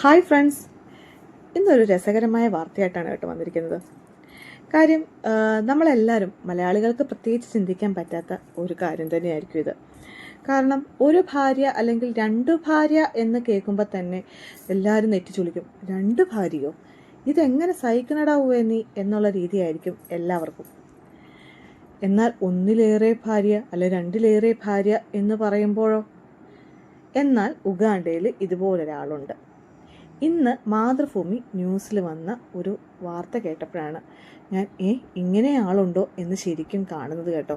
Hi friends. ഇന്നൊരു രസകരമായ വാർത്തയായിട്ടാണ് കേട്ടോ വന്നിരിക്കുന്നത്. കാര്യം നമ്മളെല്ലാവരും മലയാളികൾക്ക് പ്രത്യേകിച്ച് ചിന്തിക്കാൻ പറ്റാത്ത ഒരു കാര്യം തന്നെയായിരിക്കും ഇത്. കാരണം ഒരു ഭാര്യ അല്ലെങ്കിൽ രണ്ട് ഭാര്യ എന്ന് കേൾക്കുമ്പോൾ തന്നെ എല്ലാവരും നെറ്റിച്ചുളിക്കും രണ്ട് ഭാര്യയോ? ഇതെങ്ങനെ സഹിക്കണടാവേ നീ? എന്നുള്ള രീതിയായിരിക്കും എല്ലാവർക്കും. എന്നാൽ ഒന്നിലേറെ ഭാര്യ അല്ലെ രണ്ടിലേറെ ഭാര്യ എന്ന് പറയുമ്പോഴോ? എന്നാൽ ഉഗാണ്ടയിൽ ഇതുപോലൊരാളുണ്ട്. ഇന്ന് മാതൃഭൂമി ന്യൂസിൽ വന്ന ഒരു വാർത്ത കേട്ടപ്പോഴാണ് ഞാൻ ഏ ഇങ്ങനെ ആളുണ്ടോ എന്ന് ശരിക്കും കാണുന്നത് കേട്ടോ.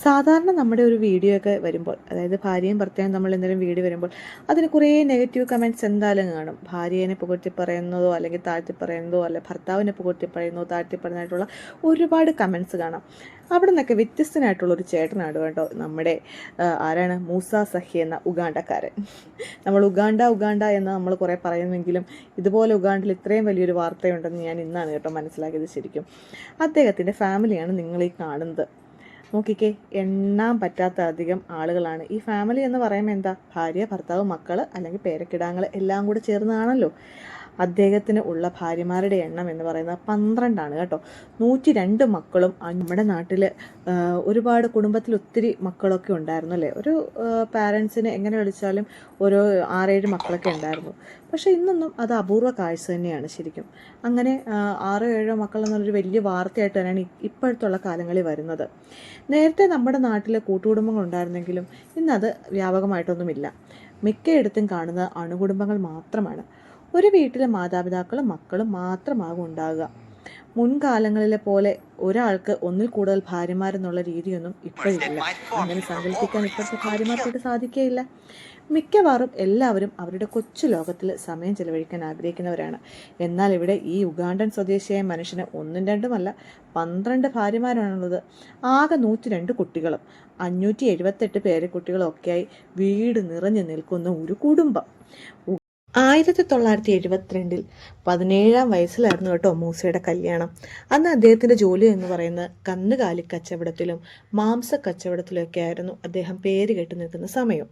സാധാരണ നമ്മുടെ ഒരു വീഡിയോ ഒക്കെ വരുമ്പോൾ അതായത് ഭാര്യയും ഭർത്താവും നമ്മൾ എന്തെങ്കിലും വീഡിയോ വരുമ്പോൾ അതിന് കുറേ നെഗറ്റീവ് കമന്റ്സ് എന്തായാലും കാണും. ഭാര്യനെ പുകഴ്ത്തി പറയുന്നതോ അല്ലെങ്കിൽ താഴ്ത്തി പറയുന്നതോ അല്ലെ ഭർത്താവിനെ പുകഴ്ത്തി പറയുന്നതോ താഴ്ത്തി പറയുന്നതായിട്ടുള്ള ഒരുപാട് കമന്റ്സ് കാണാം. അവിടെ നിന്നൊക്കെ വ്യത്യസ്തനായിട്ടുള്ള ഒരു ചേട്ടനാണ് കേട്ടോ നമ്മുടെ ആരാണ്? മൂസ സഹി എന്ന ഉഗാണ്ടക്കാരൻ. നമ്മൾ ഉഗാണ്ട ഉഗാണ്ട എന്ന് നമ്മൾ കുറേ പറയുന്നെങ്കിലും ഇതുപോലെ ഉഗാണ്ടിൽ ഇത്രയും വലിയൊരു വാർത്തയുണ്ടെന്ന് ഞാൻ ഇന്നാണ് കേട്ടോ മനസ്സിലാക്കിയത് ശരിക്കും. അദ്ദേഹത്തിന്റെ ഫാമിലിയാണ് നിങ്ങൾ ഈ കാണുന്നത്. നോക്കിക്കേ എണ്ണാൻ പറ്റാത്ത അധികം ആളുകളാണ്. ഈ ഫാമിലി എന്ന് പറയുമ്പോൾ എന്താ? ഭാര്യ ഭർത്താവ് മക്കൾ അല്ലെങ്കിൽ പേരക്കിടാങ്ങൾ എല്ലാം കൂടെ ചേർന്നതാണല്ലോ അദ്ദേഹത്തിന് ഉള്ള ഭാര്യമാരുടെ എണ്ണം എന്ന് പറയുന്നത് പന്ത്രണ്ടാണ് കേട്ടോ. നൂറ്റി രണ്ട് മക്കളും നമ്മുടെ നാട്ടിൽ ഒരുപാട് കുടുംബത്തിൽ ഒത്തിരി മക്കളൊക്കെ ഉണ്ടായിരുന്നു അല്ലേ? ഒരു പാരൻസിനെ എങ്ങനെ വിളിച്ചാലും ഓരോ ആറേഴ് മക്കളൊക്കെ ഉണ്ടായിരുന്നു. പക്ഷേ ഇന്നൊന്നും അത് അപൂർവ കാഴ്ച തന്നെയാണ് ശരിക്കും. അങ്ങനെ ആറോ ഏഴോ മക്കൾ എന്നുള്ളൊരു വലിയ വാർത്തയായിട്ട് തന്നെയാണ് ഇപ്പോഴത്തുള്ള കാലങ്ങളിൽ വരുന്നത്. നേരത്തെ നമ്മുടെ നാട്ടിൽ കൂട്ടുകുടുംബങ്ങൾ ഉണ്ടായിരുന്നെങ്കിലും ഇന്നത് വ്യാപകമായിട്ടൊന്നുമില്ല. മിക്കയിടത്തും കാണുന്ന അണുകുടുംബങ്ങൾ മാത്രമാണ്. ഒരു വീട്ടിലെ മാതാപിതാക്കളും മക്കളും മാത്രമാകും ഉണ്ടാകുക. മുൻകാലങ്ങളിലെ പോലെ ഒരാൾക്ക് ഒന്നിൽ കൂടുതൽ ഭാര്യമാരെന്നുള്ള രീതിയൊന്നും ഇപ്പോഴില്ല. അങ്ങനെ സങ്കല്പിക്കാൻ ഇപ്പോഴത്തെ ഭാര്യമാർക്കിട്ട് സാധിക്കുകയില്ല മിക്കവാറും എല്ലാവരും അവരുടെ കൊച്ചു ലോകത്തിൽ സമയം ചെലവഴിക്കാൻ ആഗ്രഹിക്കുന്നവരാണ്. എന്നാൽ ഇവിടെ ഈ ഉഗാണ്ടൻ സ്വദേശിയായ മനുഷ്യന് ഒന്നും രണ്ടുമല്ല പന്ത്രണ്ട് ഭാര്യമാരാണുള്ളത്. ആകെ നൂറ്റി രണ്ട് കുട്ടികളും അഞ്ഞൂറ്റി എഴുപത്തെട്ട് പേരെ ഒക്കെയായി വീട് നിറഞ്ഞു നിൽക്കുന്ന ഒരു കുടുംബം. ആയിരത്തി തൊള്ളായിരത്തി എഴുപത്തിരണ്ടിൽ പതിനേഴാം വയസ്സിലായിരുന്നു കേട്ടോ മൂസയുടെ കല്യാണം. അന്ന് അദ്ദേഹത്തിന്റെ ജോലി എന്ന് പറയുന്നത് കന്നുകാലി കച്ചവടത്തിലും മാംസ കച്ചവടത്തിലൊക്കെ ആയിരുന്നു അദ്ദേഹം പേര് കെട്ടി നിൽക്കുന്ന സമയം.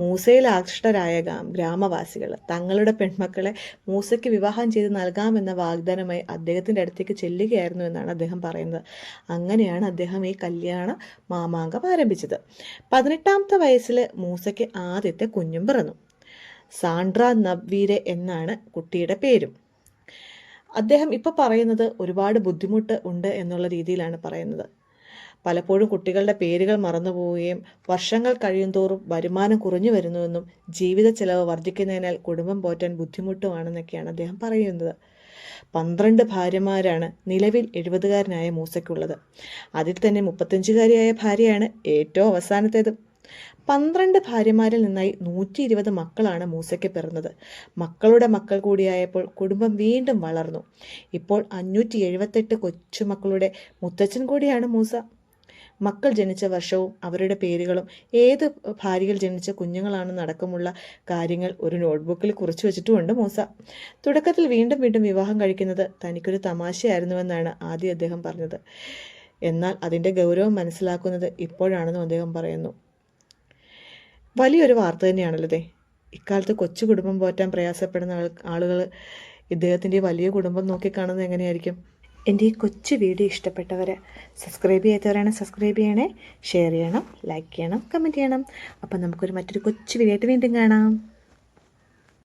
മൂസയിൽ ആകൃഷ്ടരായ ഗ്രാമവാസികൾ തങ്ങളുടെ പെൺമക്കളെ മൂസയ്ക്ക് വിവാഹം ചെയ്ത് നൽകാമെന്ന വാഗ്ദാനമായി അദ്ദേഹത്തിന്റെ അടുത്തേക്ക് ചെല്ലുകയായിരുന്നു എന്നാണ് അദ്ദേഹം പറയുന്നത്. അങ്ങനെയാണ് അദ്ദേഹം ഈ കല്യാണ മാമാങ്കം ആരംഭിച്ചത്. പതിനെട്ടാമത്തെ വയസ്സിൽ മൂസയ്ക്ക് ആദ്യത്തെ കുഞ്ഞും പിറന്നു. സാൻഡ്ര നബ്വീരെ എന്നാണ് കുട്ടിയുടെ പേരും. അദ്ദേഹം ഇപ്പോൾ പറയുന്നത് ഒരുപാട് ബുദ്ധിമുട്ട് ഉണ്ട് എന്നുള്ള രീതിയിലാണ് പറയുന്നത്. പലപ്പോഴും കുട്ടികളുടെ പേരുകൾ മറന്നുപോവുകയും വർഷങ്ങൾ കഴിയുന്തോറും വരുമാനം കുറഞ്ഞു വരുന്നുവെന്നും ജീവിത ചെലവ് വർദ്ധിക്കുന്നതിനാൽ കുടുംബം പോറ്റാൻ ബുദ്ധിമുട്ടുമാണെന്നൊക്കെയാണ് അദ്ദേഹം പറയുന്നത്. പന്ത്രണ്ട് ഭാര്യമാരാണ് നിലവിൽ എഴുപതുകാരനായ മൂസയ്ക്കുള്ളത്. അതിൽ തന്നെ മുപ്പത്തഞ്ചുകാരിയായ ഭാര്യയാണ് ഏറ്റവും അവസാനത്തേത്. പന്ത്രണ്ട് ഭാര്യമാരിൽ നിന്നായി നൂറ്റി ഇരുപത് മക്കളാണ് മൂസയ്ക്ക് പിറന്നത്. മക്കളുടെ മക്കൾ കൂടിയായപ്പോൾ കുടുംബം വീണ്ടും വളർന്നു. ഇപ്പോൾ അഞ്ഞൂറ്റി എഴുപത്തെട്ട് കൊച്ചുമക്കളുടെ മുത്തച്ഛൻ കൂടിയാണ് മൂസ. മക്കൾ ജനിച്ച വർഷവും അവരുടെ പേരുകളും ഏത് ഭാര്യയിൽ ജനിച്ച കുഞ്ഞുങ്ങളാണെന്ന് അടക്കമുള്ള കാര്യങ്ങൾ ഒരു നോട്ട്ബുക്കിൽ കുറിച്ചു വെച്ചിട്ടുമുണ്ട് മൂസ. തുടക്കത്തിൽ വീണ്ടും വീണ്ടും വിവാഹം കഴിക്കുന്നത് തനിക്കൊരു തമാശയായിരുന്നുവെന്നാണ് ആദ്യം അദ്ദേഹം പറഞ്ഞത്. എന്നാൽ അതിന്റെ ഗൗരവം മനസ്സിലാക്കുന്നത് ഇപ്പോഴാണെന്നും അദ്ദേഹം പറയുന്നു. വലിയൊരു വാർത്ത തന്നെയാണല്ലോ ഇക്കാലത്ത് കൊച്ചു കുടുംബം പോറ്റാൻ പ്രയാസപ്പെടുന്ന ആളുകൾ ഇദ്ദേഹത്തിന്റെ വലിയ കുടുംബം നോക്കിക്കാണുന്നത് എങ്ങനെയായിരിക്കും? എന്റെ ഈ കൊച്ചു വീഡിയോ ഇഷ്ടപ്പെട്ടവർ സബ്സ്ക്രൈബ് ചെയ്യാത്തവരാണ് സബ്സ്ക്രൈബ് ചെയ്യണേ. ഷെയർ ചെയ്യണം ലൈക്ക് ചെയ്യണം കമന്റ് ചെയ്യണം. അപ്പം നമുക്കൊരു മറ്റൊരു കൊച്ചു വീഡിയോ ആയിട്ട് വീണ്ടും കാണാം.